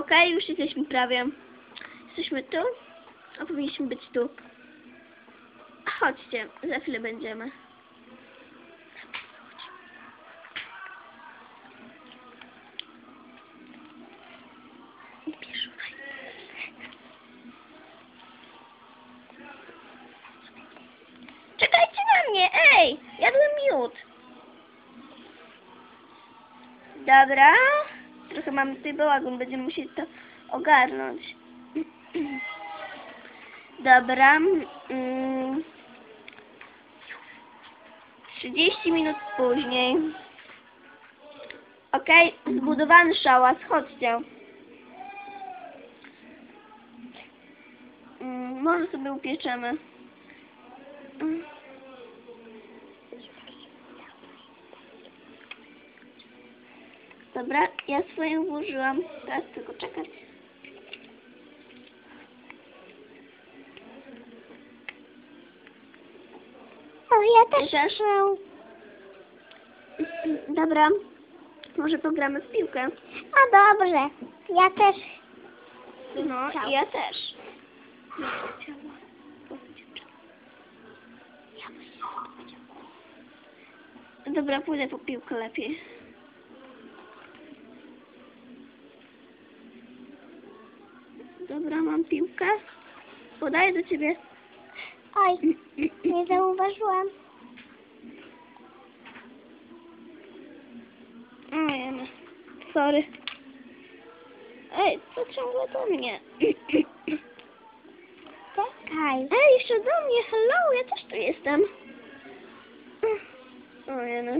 Okej, już jesteśmy prawie. Jesteśmy tu? A powinniśmy być tu. Chodźcie, za chwilę będziemy. Czekajcie na mnie, ej! Jadłem miód. Dobra. Trochę mamy tutaj bałagan, będziemy musieli to ogarnąć. Dobra. Mm. 30 minut później. Okej, zbudowany szałas, chodźcie. Mm, może sobie upieczemy. Mm. Dobra, ja swoją włożyłam. Teraz tylko czekać. O, ja też Bierzesz? Dobra, może pogramy w piłkę. A dobrze. Ja też. No, ja też. Dobra, pójdę po piłkę lepiej. Dobra, piłkę. Podaję do ciebie. Oj, nie zauważyłam. No. sorry. Ej, co ciągle do mnie? Czekaj. Ej, jeszcze do mnie, hello, ja też tu jestem. Ojej, no.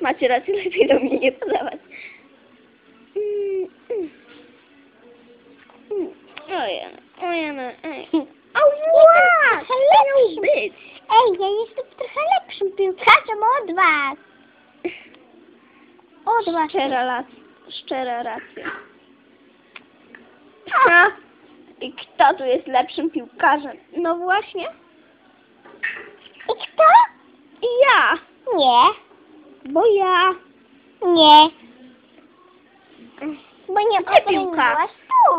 Macie rację, lepiej do mnie nie podawać. Was. Szczera, lac, szczera racja. Ha! I kto tu jest lepszym piłkarzem? No właśnie, I kto? ja. Nie. Bo ja. Nie. Bo nie Gdzie piłka? tu.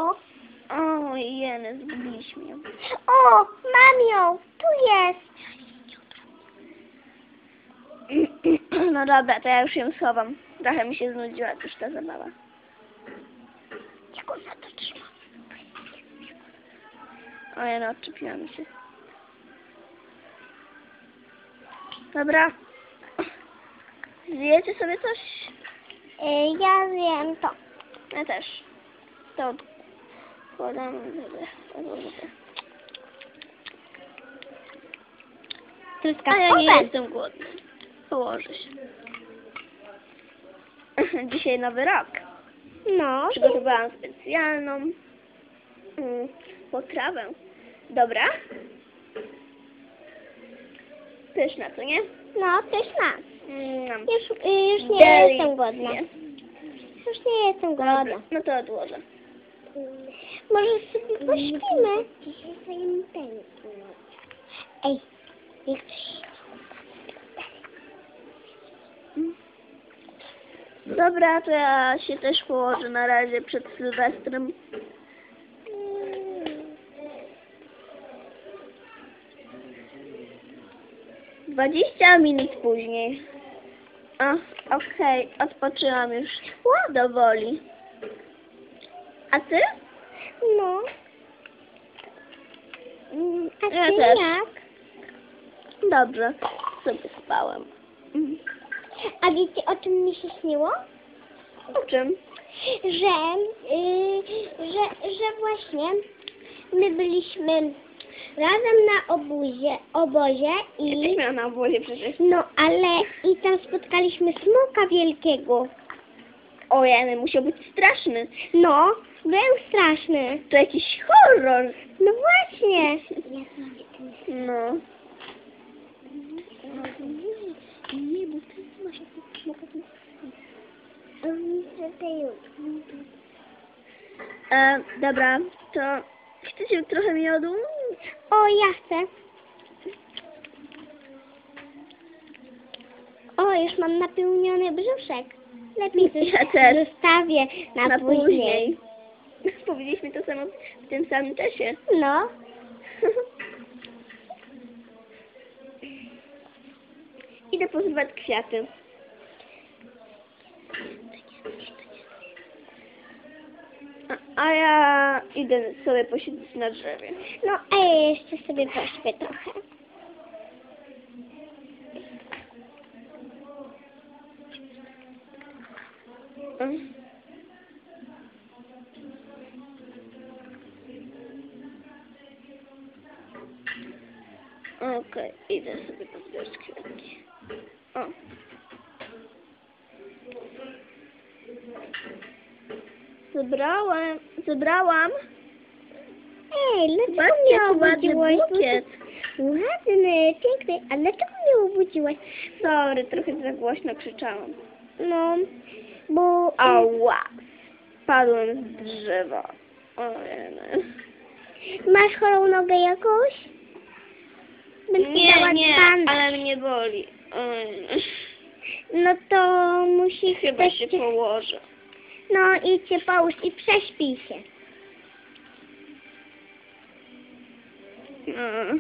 O, jeny, zgubiliśmy ją. O, mam ją. Tu jest. No dobra, to ja już ją schowam. Trochę mi się znudziła już ta zabawa. Jak ona to trzyma? O, ja no, odczepiłam się. Dobra. Zjecie sobie coś? Y, Ja wiem to. Ja też. To odkładam to. A ja nie jestem głodny. Położę się. Dzisiaj nowy rok. No. Przygotowałam specjalną mm, potrawę. Dobra? Pyszna, co nie? No, pyszna. Mm, Już, y, już nie Delicje. jestem głodna. Już nie jestem głodna. Dobra, no to odłożę. Może sobie pośpimy. Ej, jak Dobra, to ja się też położę na razie przed Sylwestrem. Dwadzieścia minut później. A, okej, odpoczyłam już powoli. A ty? No. Mm, A Ja ty też. jak? Dobrze, sobie spałem. A wiecie o czym mi się śniło? O czym? Że, y, że, że właśnie my byliśmy razem na obuzie, obozie Ja i też miałam na obozie przecież. no ale i tam spotkaliśmy smoka wielkiego. O Jany, musiał być straszny. No, był straszny. To jakiś horror. No właśnie. No. Nie, bo ty masz smoka. E, dobra, to chcecie trochę miodu? O, ja chcę. O, już mam napełniony brzuszek. Lepiej Ja też. zostawię na, później. Powiedzieliśmy to samo w tym samym czasie. No. Idę pozrywać kwiaty. A, ja idę sobie posiedzieć na drzewie. No, a ja jeszcze sobie pośpię trochę. Mm. Okej, idę sobie pozbierać kwiatki. Zebrałem, zebrałam. Ej, dlaczego mnie obudziłaś? bukiet. Ładny, piękny. A dlaczego mnie obudziłaś? Sorry, trochę za głośno krzyczałam. No, bo... Ała! Spadłem z drzewa. Ojej. Masz chorą nogę jakąś? Będę Nie, nie, bandaż. ale mnie boli. Ojej. No to musisz Chyba się położę. No i cię połóż i prześpij się. No.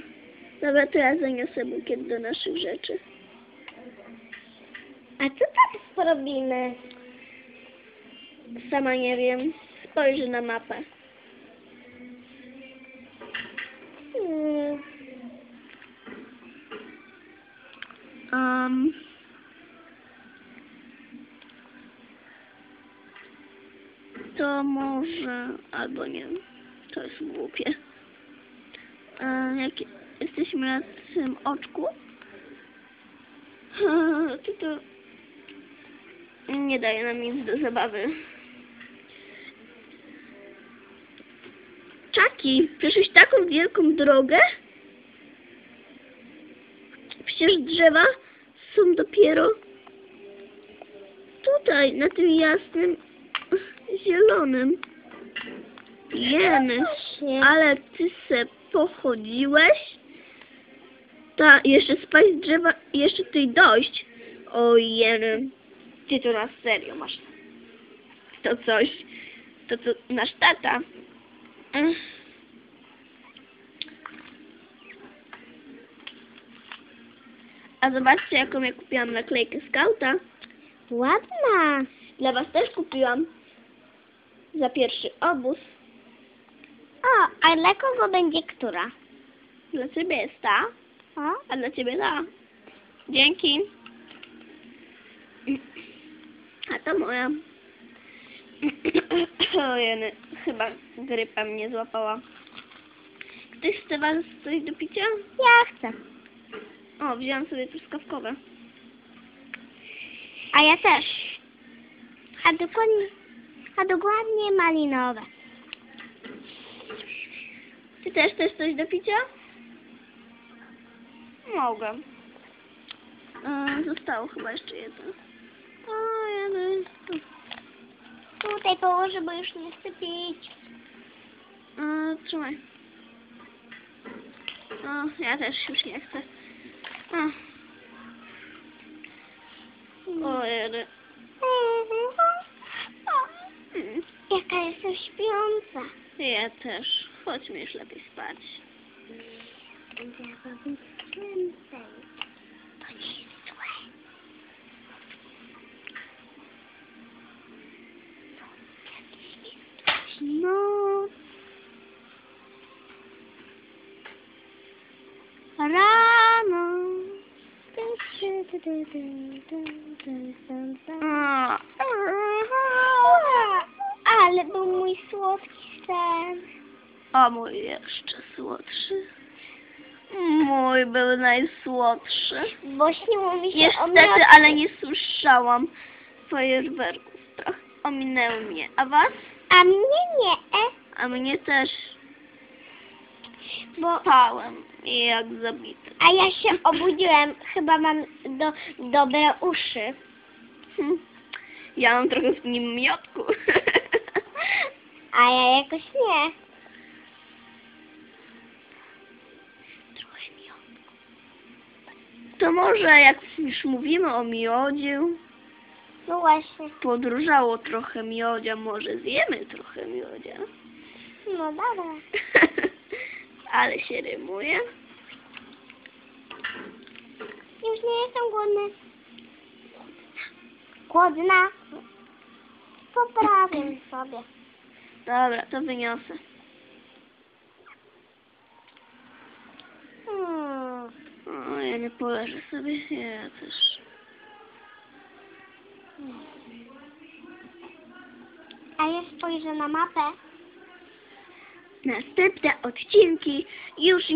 Dobra, to ja zaniosę bukiet do naszych rzeczy. A co tam porobimy? Sama nie wiem. Spojrzę na mapę. Hmm. Um. To może, albo nie, to jest głupie. E, jak jesteśmy na tym oczku, e, to to nie daje nam nic do zabawy. Czaki, przeszłeś taką wielką drogę? Przecież drzewa są dopiero tutaj, na tym jasnym, zielonym. Jeny, ale ty se pochodziłeś? Ta, jeszcze spaść z drzewa jeszcze tutaj dojść. O jeny, ty to na serio masz. To coś, to co nasz tata. Ech. A zobaczcie, jaką ja kupiłam naklejkę skauta. Ładna. Dla was też kupiłam. Za pierwszy obóz. O, a dla kogo będzie która? Dla ciebie jest ta, O, a dla ciebie ta. Dzięki. A to moja. Ojej, chyba grypa mnie złapała. Ktoś chce was coś do picia? ja chcę. O, wziąłam sobie truskawkowe. A ja też. A dokładnie, a dokładnie malinowe. Ty też chcesz coś do picia? Mogę. Zostało chyba jeszcze jedno. O, jeden. Tutaj położę, bo już nie chcę pić. E, trzymaj. O, ja też już nie chcę. O, o jeden. Mm, Jaka jestem śpiąca. Ja też. Chodźmy już lepiej spać. Chciałabym więcej. To nie jest złe. No. Rano. O, Ale był mój słodki sen. a mój jeszcze słodszy. Mój był najsłodszy. Bo śniło mi się Niestety, ale nie słyszałam fajerwerków. Trochę ominęły mnie. A was? A mnie nie, e, A mnie też bo spałem jak zabity. a ja się obudziłem. Chyba mam do, dobre uszy. Hm. Ja mam trochę w nim miotku. A ja jakoś nie. trochę miotku. To może jak już mówimy o miodzie, No właśnie. Podróżało trochę miodzia, może zjemy trochę miodzia. No dobra. Ale się rymuje. Już nie jestem głodny. Głodna. Poprawię sobie. Dobra, to wyniosę. O, ja nie poleżę sobie, ja też. A ja spojrzę na mapę. Następne odcinki już nie